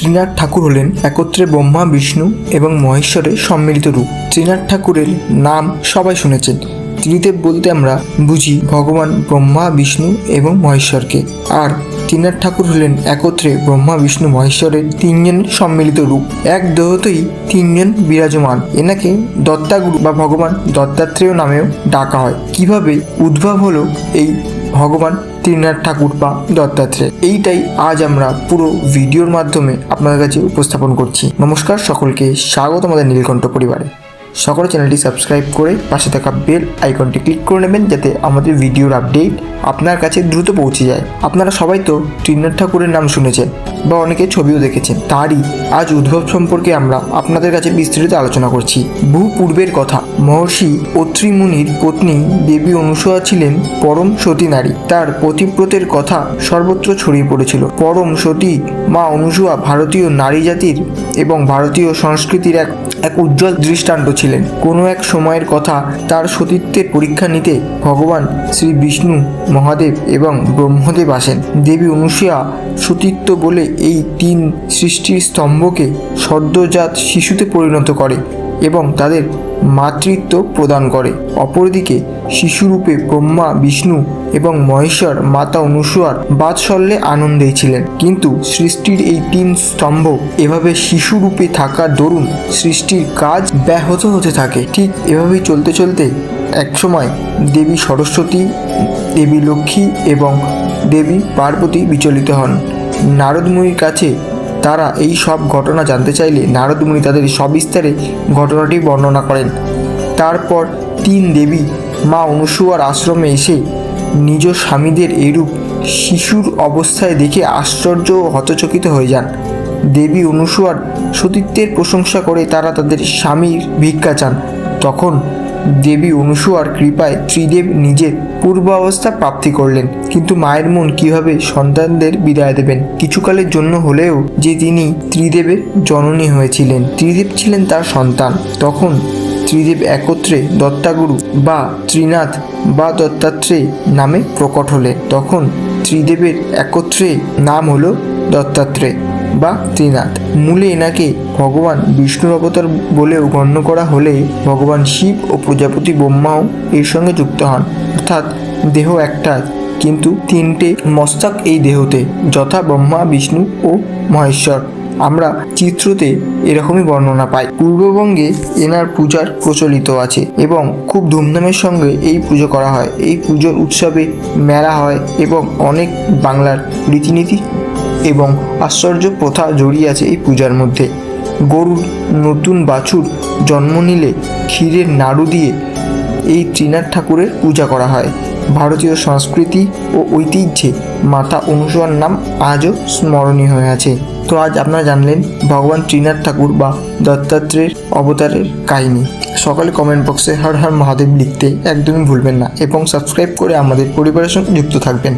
ত্রিনাথ ঠাকুর হলেন একত্রে ব্রহ্মা, বিষ্ণু এবং মহেশ্বরের সম্মিলিত রূপ। ত্রিনাথ ঠাকুরের নাম সবাই শুনেছেন। ত্রিদেব বলতে আমরা বুঝি ভগবান ব্রহ্মা, বিষ্ণু এবং মহেশ্বরকে। আর ত্রিনাথ ঠাকুর হলেন একত্রে ব্রহ্মা, বিষ্ণু, মহেশ্বরের তিনজন সম্মিলিত রূপ। এক দেহতেই তিনজন বিরাজমান। এনাকে দত্তাগুরু বা ভগবান দত্তাত্রেয় নামেও ডাকা হয়। কীভাবে উদ্ভব হলো এই ভগবান ত্রিনাথ ঠাকুর বা দত্তাত্রেয়। এইটাই আজ আমরা পুরো ভিডিওর মাধ্যমে আপনাদের কাছে উপস্থাপন করছি। নমস্কার, সকলকে স্বাগত আমাদের নীলকণ্ঠ পরিবারে। সকল চ্যানেলটি সাবস্ক্রাইব করে পাশে থাকা বেল আইকনটি ক্লিক করে নেবেন যাতে আমাদের ভিডিওর আপডেট আপনার কাছে দ্রুত পৌঁছে যায়। আপনারা সবাই তো ত্রিনাথ ঠাকুরের নাম শুনেছেন বা অনেকে ছবিও দেখেছেন। তারই আজ উদ্ভব সম্পর্কে আমরা আপনাদের কাছে বিস্তারিত আলোচনা করছি। বহু পূর্বের কথা, মহর্ষি অত্রি মুনির পত্নী দেবী অনুসূয়া ছিলেন পরম সতী নারী। তার পতিব্রতের কথা সর্বত্র ছড়িয়ে পড়েছিল। পরম সতী মা অনুসূয়া ভারতীয় নারী জাতির এবং ভারতীয় সংস্কৃতির এক এক উজ্জ্বল দৃষ্টান্ত ছিলেন। কোনো এক সময়ের কথা তার সতীত্বের পরীক্ষা নিতে ভগবান শ্রী বিষ্ণু, মহাদেব এবং ব্রহ্মদেব আসেন। দেবী অনুসূয়া সতীত্ব বলে এই তিন সৃষ্টির স্তম্ভকে সদ্যজাত শিশুতে পরিণত করে এবং তাদের মাতৃত্ব প্রদান করে। অপরদিকে শিশুরূপে ব্রহ্মা, বিষ্ণু এবং মহেশ্বর, মাতা অনুসূয়ার বাৎসল্যে আনন্দেই ছিলেন। কিন্তু সৃষ্টির এই তিন স্তম্ভ এভাবে শিশুরূপে থাকার দরুন সৃষ্টির কাজ ব্যাহত হতে থাকে। ঠিক এভাবেই চলতে চলতে একসময় দেবী সরস্বতী, দেবী লক্ষ্মী এবং দেবী পার্বতী বিচলিত হন। নারদমুনির কাছে তারা এই সব ঘটনা জানতে চাইলে নারদমুনি তাদের সবিস্তারে ঘটনাটি বর্ণনা করেন। তারপর তিন দেবী মা অনুসূয়ার আশ্রমে এসে নিজ স্বামীদের এরূপ শিশুর অবস্থায় দেখে আশ্চর্য ও হতচকিত হয়ে যান। দেবী অনুসূয়ার সতীত্বের প্রশংসা করে তারা তাদের স্বামীর ভিক্ষা চান। তখন দেবী অনুসুয়ার কৃপায় ত্রিদেব নিজের পূর্বাবস্থা প্রাপ্তি করলেন। কিন্তু মায়ের মন কীভাবে সন্তানদের বিদায় দেবেন? কিছুকালের জন্য হলেও যে তিনি ত্রিদেবের জননী হয়েছিলেন। ত্রিদেব ছিলেন তার সন্তান। তখন ত্রিদেব একত্রে দত্তাগুরু বা ত্রিনাথ বা দত্তাত্রেয় নামে প্রকট হলেন তখন ত্রিদেবের একত্রে নাম হল দত্তাত্রেয় বা ত্রিনাথ। মূলে এনাকে ভগবান বিষ্ণুর অবতার বলেও গণ্য করা হলে, ভগবান শিব ও প্রজাপতি ব্রহ্মাও এর সঙ্গে যুক্ত হন। অর্থাৎ দেহ একটা, কিন্তু তিনটে মস্তক এই দেহতে, যথা ব্রহ্মা, বিষ্ণু ও মহেশ্বর। আমরা চিত্রতে এরকমই বর্ণনা পাই। পূর্ববঙ্গে এনার পূজার প্রচলিত আছে এবং খুব ধুমধামের সঙ্গে এই পুজো করা হয়। এই পুজোর উৎসবে মেলা হয় এবং অনেক বাংলার রীতিনীতি এবং আশ্চর্য প্রথা জড়িয়ে আছে এই পূজার মধ্যে। গরুর নতুন বাছুর জন্ম নিলে ক্ষীরের নাড়ু দিয়ে এই ত্রিনাথ ঠাকুরের পূজা করা হয়। ভারতীয় সংস্কৃতি ও ঐতিহ্যে মাতা অনুসূয়ার নাম আজও স্মরণীয় হয়ে আছে। তো আজ আপনারা জানলেন ভগবান ত্রিনাথ ঠাকুর বা দত্তাত্রের অবতারের কাহিনী। সকালে কমেন্ট বক্সে হর হর মহাদেব লিখতে একদমই ভুলবেন না এবং সাবস্ক্রাইব করে আমাদের পরিবারের সঙ্গে যুক্ত থাকবেন।